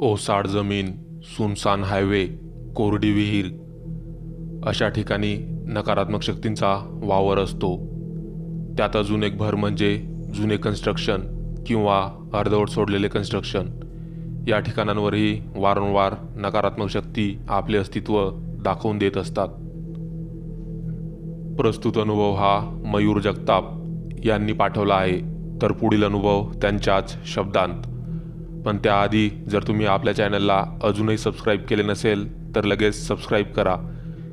ओसाड जमीन सुनसान हायवे कोरडी विहीर अशा ठिकाणी नकारात्मक शक्तींचा वावर असतो. त्यात अजून एक भर म्हणजे जुने कन्स्ट्रक्शन किंवा अर्धवट सोडलेले कन्स्ट्रक्शन या ठिकाणांवरही वारंवार नकारात्मक शक्ती आपले अस्तित्व दाखवून देत असतात. प्रस्तुत अनुभव हा मयूर जगताप यांनी पाठवला आहे. तर पुढील अनुभव त्यांच्याच शब्दांत. पण त्याआधी जर तुम्ही आपल्या चॅनलला अजूनही सबस्क्राईब केले नसेल तर लगेच सबस्क्राईब करा.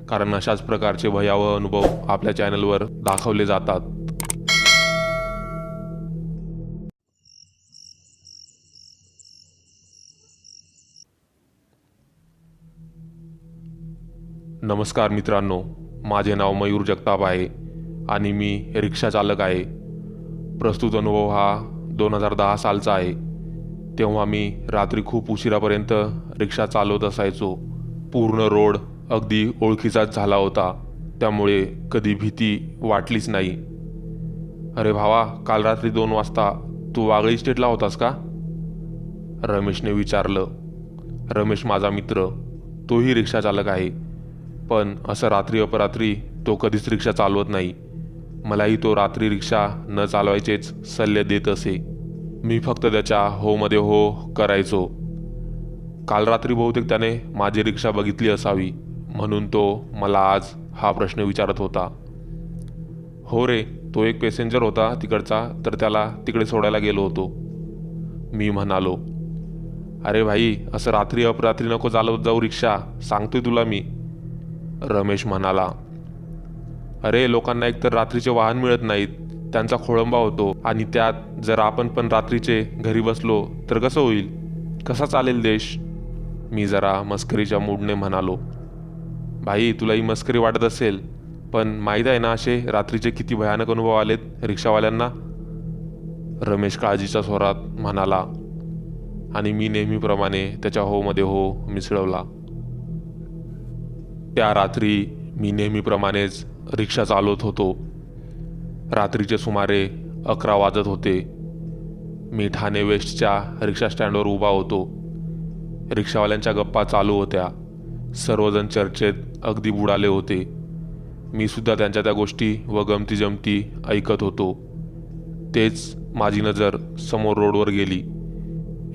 कारण अशाच प्रकारचे भयावह अनुभव आपल्या चॅनलवर दाखवले जातात. नमस्कार मित्रांनो माझे नाव मयूर जगताप आहे आणि मी रिक्षा चालक आहे. प्रस्तुत अनुभव हा दोन हजार दहा सालचा आहे. तेव्हा मी रात्री खूप उशिरापर्यंत रिक्षा चालवत असायचो. पूर्ण रोड अगदी ओळखीचाच झाला होता. त्यामुळे कधी भीती वाटलीच नाही. अरे भावा काल रात्री दोन वाजता तू वागळी स्टेटला होतास का? रमेशने विचारलं. रमेश माझा मित्र. तोही रिक्षा चालक आहे. पण असं रात्री अपरात्री तो कधीच रिक्षा चालवत नाही. मलाही तो रात्री रिक्षा न चालवायचेच सल्ले देत असे. मी फक्त त्याच्या होमध्ये हो करायचो. काल रात्री बहुतेक त्याने माझी रिक्षा बघितली असावी म्हणून तो मला आज हा प्रश्न विचारत होता. हो रे तो एक पॅसेंजर होता तिकडचा तर त्याला तिकडे सोडायला गेलो होतो. मी म्हणालो अरे भाई असं रात्री अपरात्री नको चालवत जाऊ रिक्षा सांगतोय तुला मी. रमेश म्हणाला अरे लोकांना एकतर रात्रीचे वाहन मिळत नाहीत त्यांचा खोळंबा होतो. आणि त्यात जर आपण पण रात्रीचे घरी बसलो तर कसं होईल? कसा चालेल देश? मी जरा मस्करीच्या मूडने म्हणालो. भाई तुला ही मस्करी वाटत असेल पण माहीत आहे ना असे रात्रीचे किती भयानक अनुभव आलेत रिक्षावाल्यांना? रमेश काळजीच्या स्वरात म्हणाला. आणि मी नेहमीप्रमाणे त्याच्या होमध्ये हो मिसळवला. त्या रात्री मी नेहमीप्रमाणेच रिक्षा चालवत होतो. रात्रीचे सुमारे अकरा वाजत होते. मी ठाणे वेस्टच्या रिक्षा स्टँडवर उभा होतो. रिक्षावाल्यांच्या गप्पा चालू होत्या. सर्वजण चर्चेत अगदी बुडाले होते. मी सुद्धा त्यांच्या त्या गोष्टी व गमती जमती ऐकत होतो. तेच माझी नजर समोर रोडवर गेली.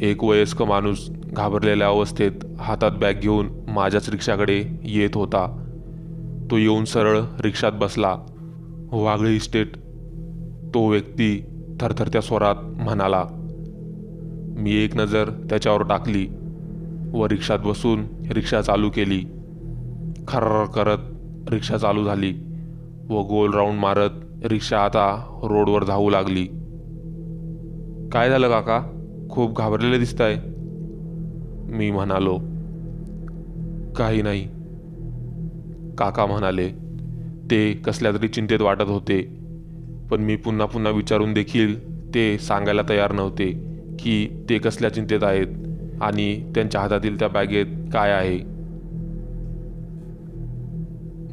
एक वयस्क माणूस घाबरलेल्या अवस्थेत हातात बॅग घेऊन माझ्याच रिक्षाकडे येत होता. तो येऊन सरळ रिक्षात बसला. वागळी इस्टेट तो व्यक्ती थरथरत्या स्वरात म्हणाला मी एक नजर त्याच्यावर टाकली व रिक्षात बसून रिक्षा चालू केली. खर्र करत रिक्षा चालू झाली व गोल राऊंड मारत रिक्षा आता रोडवर धावू लागली. काय झालं काका? खूप घाबरलेले दिसत आहे मी म्हणालो काही नाही. काका म्हणाले ते कसल्या तरी चिंतेत वाटत होते. पण मी पुन्हा पुन्हा विचारून देखील ते सांगायला तयार नव्हते की ते कसल्या चिंतेत आहेत आणि त्यांच्या हातातील त्या बॅगेत काय आहे.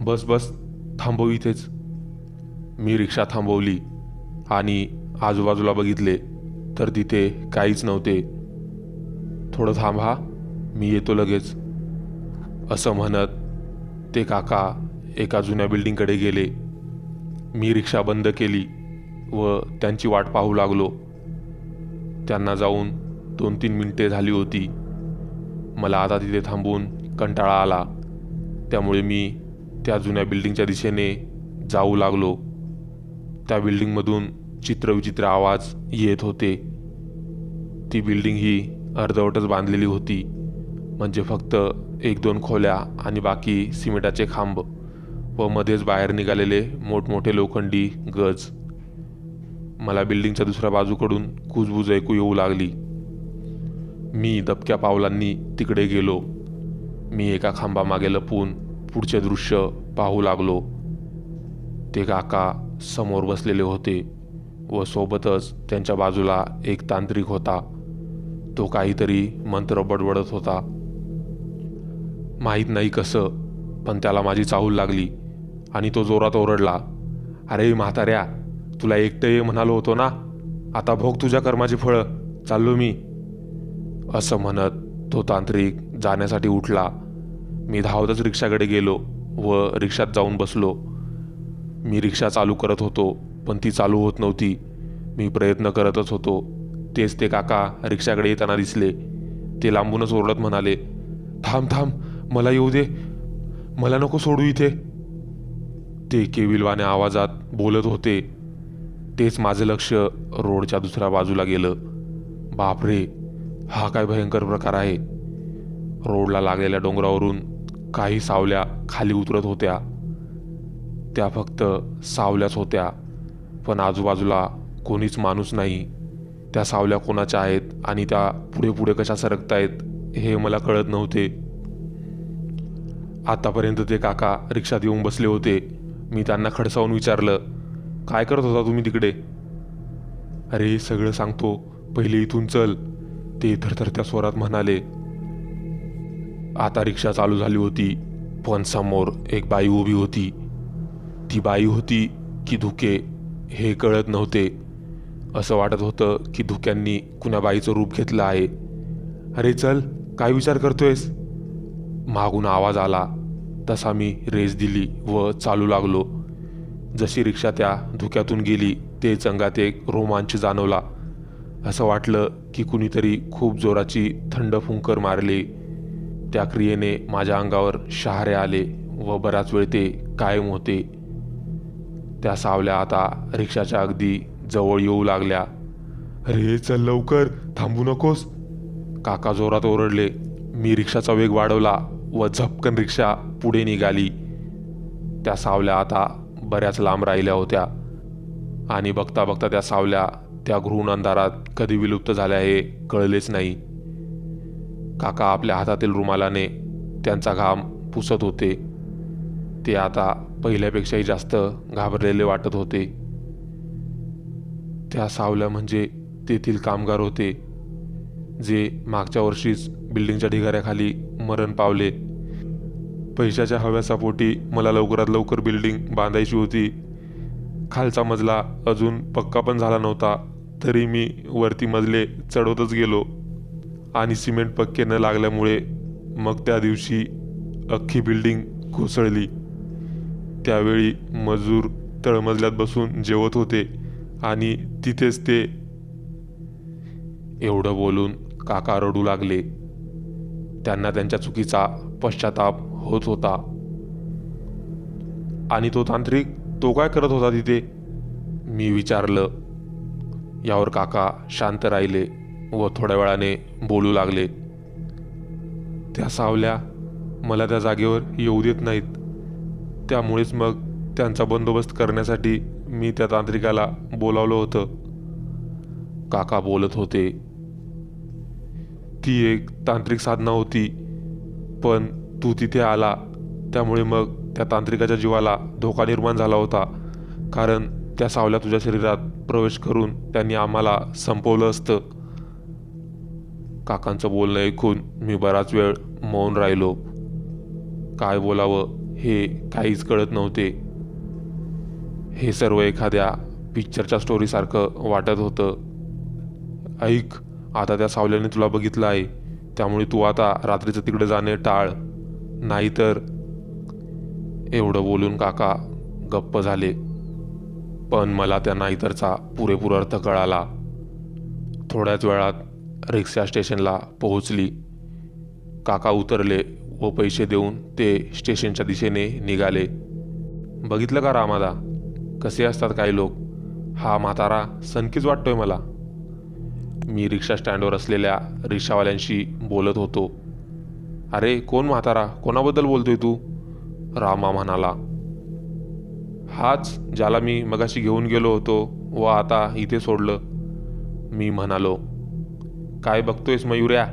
बस बस थांबव इथेच. मी रिक्षा थांबवली आणि आजूबाजूला बघितले तर तिथे काहीच नव्हते. थोडं थांबा मी येतो लगेच. असं म्हणत ते काका एका जुन्या बिल्डिंगकडे गेले. मी रिक्षा बंद केली व त्यांची वाट पाहू लागलो. त्यांना जाऊन दोन तीन मिनिटे झाली होती. मला आता तिथे थांबून कंटाळा आला. त्यामुळे मी त्या जुन्या बिल्डिंगच्या दिशेने जाऊ लागलो. त्या बिल्डिंगमधून चित्रविचित्र आवाज येत होते. ती बिल्डिंग ही अर्धवटच बांधलेली होती. म्हणजे फक्त एक दोन खोल्या आणि बाकी सिमेंटाचे खांब. व मध्येच बाहेर निघालेले मोठमोठे लोखंडी गज. मला बिल्डिंगच्या दुसऱ्या बाजूकडून कुजबूज ऐकू येऊ लागली. मी दबक्या पावलांनी तिकडे गेलो. मी एका खांबामागे लपून पुढचे दृश्य पाहू लागलो. ते काका समोर बसलेले होते व सोबतच त्यांच्या बाजूला एक तांत्रिक होता. तो काहीतरी मंत्र बडबडत होता. माहीत नाही कसं पण त्याला माझी चाहूल लागली. आणि तो जोरात ओरडला अरे म्हाताऱ्या तुला एकटं ये म्हणालो होतो ना? आता भोग तुझ्या कर्माची फळं चाललो मी. असं म्हणत तो तांत्रिक जाण्यासाठी उठला. मी धावतच रिक्षाकडे गेलो व रिक्षात जाऊन बसलो. मी रिक्षा चालू करत होतो पण ती चालू होत नव्हती. मी प्रयत्न करतच होतो. तेच ते काका रिक्षाकडे येताना दिसले. ते लांबूनच ओरडत म्हणाले थांब थांब मला येऊ दे. मला नको सोडू इथे. ते केविलवाने आवाजात बोलत होते. तेच माझं लक्ष रोडच्या दुसऱ्या बाजूला गेलं. बापरे हा काय भयंकर प्रकार आहे. रोडला लागलेल्या डोंगरावरून काही सावल्या खाली उतरत होत्या. त्या फक्त सावल्याच होत्या पण आजूबाजूला कोणीच माणूस नाही. त्या सावल्या कोणाच्या आहेत आणि त्या पुढे पुढे कशा सरकतायत हे मला कळत नव्हते. आतापर्यंत ते काका रिक्षात येऊन बसले होते. मी त्यांना खडसावून विचारलं काय करत होता तुम्ही तिकडे? अरे सगळं सांगतो. पहिले इथून चल. ते थरथरत्या स्वरात म्हणाले आता रिक्षा चालू झाली होती. पण समोर एक बाई उभी होती. ती बाई होती की धुके हे कळत नव्हते. असं वाटत होतं की धुक्यांनी कुण्या बाईचं रूप घेतलं आहे. अरे चल काय विचार करतोयस? मागून आवाज आला तसा मी रेस दिली व चालू लागलो. जशी रिक्षा त्या धुक्यातून गेली ते अंगात एक रोमांच जाणवला. असं वाटलं की कुणीतरी खूप जोराची थंड फुंकर मारली. त्या क्रियेने माझ्या अंगावर शहारे आले व बराच वेळ ते कायम होते. त्या सावल्या आता रिक्षाच्या अगदी जवळ येऊ लागल्या. अरे चल लवकर थांबू नकोस. काका जोरात ओरडले. मी रिक्षाचा वेग वाढवला. व झपकन रिक्षा पुढे निघाली. त्या सावल्या आता बऱ्याच लांब राहिल्या होत्या. आणि बघता बघता त्या सावल्या त्या घृण अंधारात कधी विलुप्त झाल्या हे कळलेच नाही. काका आपल्या हातातील रुमालाने त्यांचा घाम पुसत होते. ते आता पहिल्यापेक्षाही जास्त घाबरलेले वाटत होते. त्या सावल्या म्हणजे तेथील कामगार होते. जे मागच्या वर्षीच बिल्डिंगच्या ढिगाऱ्याखाली मरण पावले. पैशाच्या हव्यासापोटी मला लवकरात लवकर बिल्डिंग बांधायची होती. खालचा मजला अजून पक्का पण झाला नव्हता तरी मी वरती मजले चढवतच गेलो. आणि सिमेंट पक्के न लागल्यामुळे मग त्या दिवशी अख्खी बिल्डिंग कोसळली. त्यावेळी मजूर तळमजल्यात बसून जेवत होते आणि तिथेच ते एवढं बोलून काका रडू लागले. त्यांना त्यांच्या चुकीचा पश्चाताप होत होता. आणि तो तांत्रिक तो काय करत होता तिथे? मी विचारलं. यावर काका शांत राहिले व थोड्या वेळाने बोलू लागले. त्या सावल्या मला त्या जागेवर येऊ देत नाहीत. त्यामुळेच मग त्यांचा बंदोबस्त करण्यासाठी मी त्या तांत्रिकाला बोलावलं होतं. काका बोलत होते ती एक तांत्रिक साधना होती पण तू तिथे आला त्यामुळे मग त्या तांत्रिकाच्या जीवाला धोका निर्माण झाला होता कारण त्या सावल्या तुझ्या शरीरात प्रवेश करून त्यांनी आम्हाला संपवलं असतं. काकांचं बोलणं ऐकून मी बराच वेळ मौन राहिलो. काय बोलावं हे काहीच कळत नव्हते. हे सर्व एखाद्या पिक्चरच्या स्टोरीसारखं वाटत होतं. ऐक आता त्या सावल्याने तुला बघितलं आहे. त्यामुळे तू आता रात्रीचं तिकडे जाणे टाळ. नाहीतर एवढं बोलून काका गप्प झाले. पण मला त्या नाहीतरचा पुरेपूर अर्थ कळाला. थोड्याच वेळात रिक्षा स्टेशनला पोहोचली. काका उतरले व पैसे देऊन ते स्टेशनच्या दिशेने निघाले. बघितलं का रामादा? कसे असतात काही लोक? हा म्हातारा सनकीच वाटतोय मला. मी रिक्षा स्टँडवर असलेल्या रिक्षावाल्यांशी बोलत होतो. अरे कोण म्हातारा? कोणाबद्दल बोलतोय तू? रामा म्हणाला. हाच ज्याला मी मगाशी घेऊन गेलो होतो व आता इथे सोडलं. मी म्हणालो. काय बघतोयस मयुऱ्या?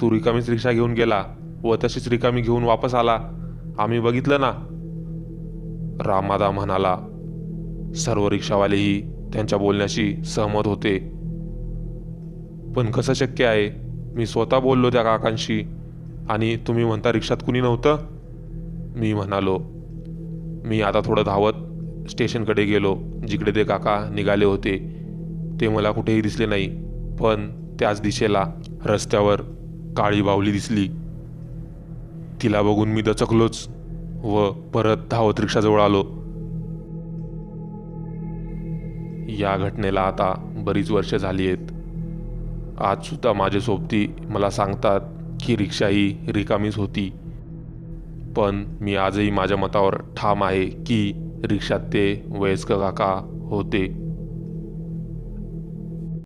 तू रिकामीच रिक्षा घेऊन गेला व तशीच रिकामी घेऊन वापस आला. आम्ही बघितलं ना. रामादा म्हणाला. सर्व रिक्षावालेही त्यांच्या बोलण्याशी सहमत होते. पण कसं शक्य आहे? मी स्वतः बोललो त्या काकांशी. आणि तुम्ही म्हणता रिक्षात कुणी नव्हतं? मी म्हणालो मी आता थोडं धावत स्टेशनकडे गेलो जिकडे ते काका निघाले होते. ते मला कुठेही दिसले नाही पण त्याच दिशेला रस्त्यावर काळी बावली दिसली. तिला बघून मी दचकलोच व परत धावत रिक्षाजवळ आलो. या घटनेला आता बरीच वर्ष झाली आहेत. आजसुद्धा माझ्यासोबती माझे सोबती मला सांगतात की रिक्षा ही रिकामीच होती. पण मी आजही माझ्या मतावर ठाम आहे की रिक्षात ते वयस्क काका होते.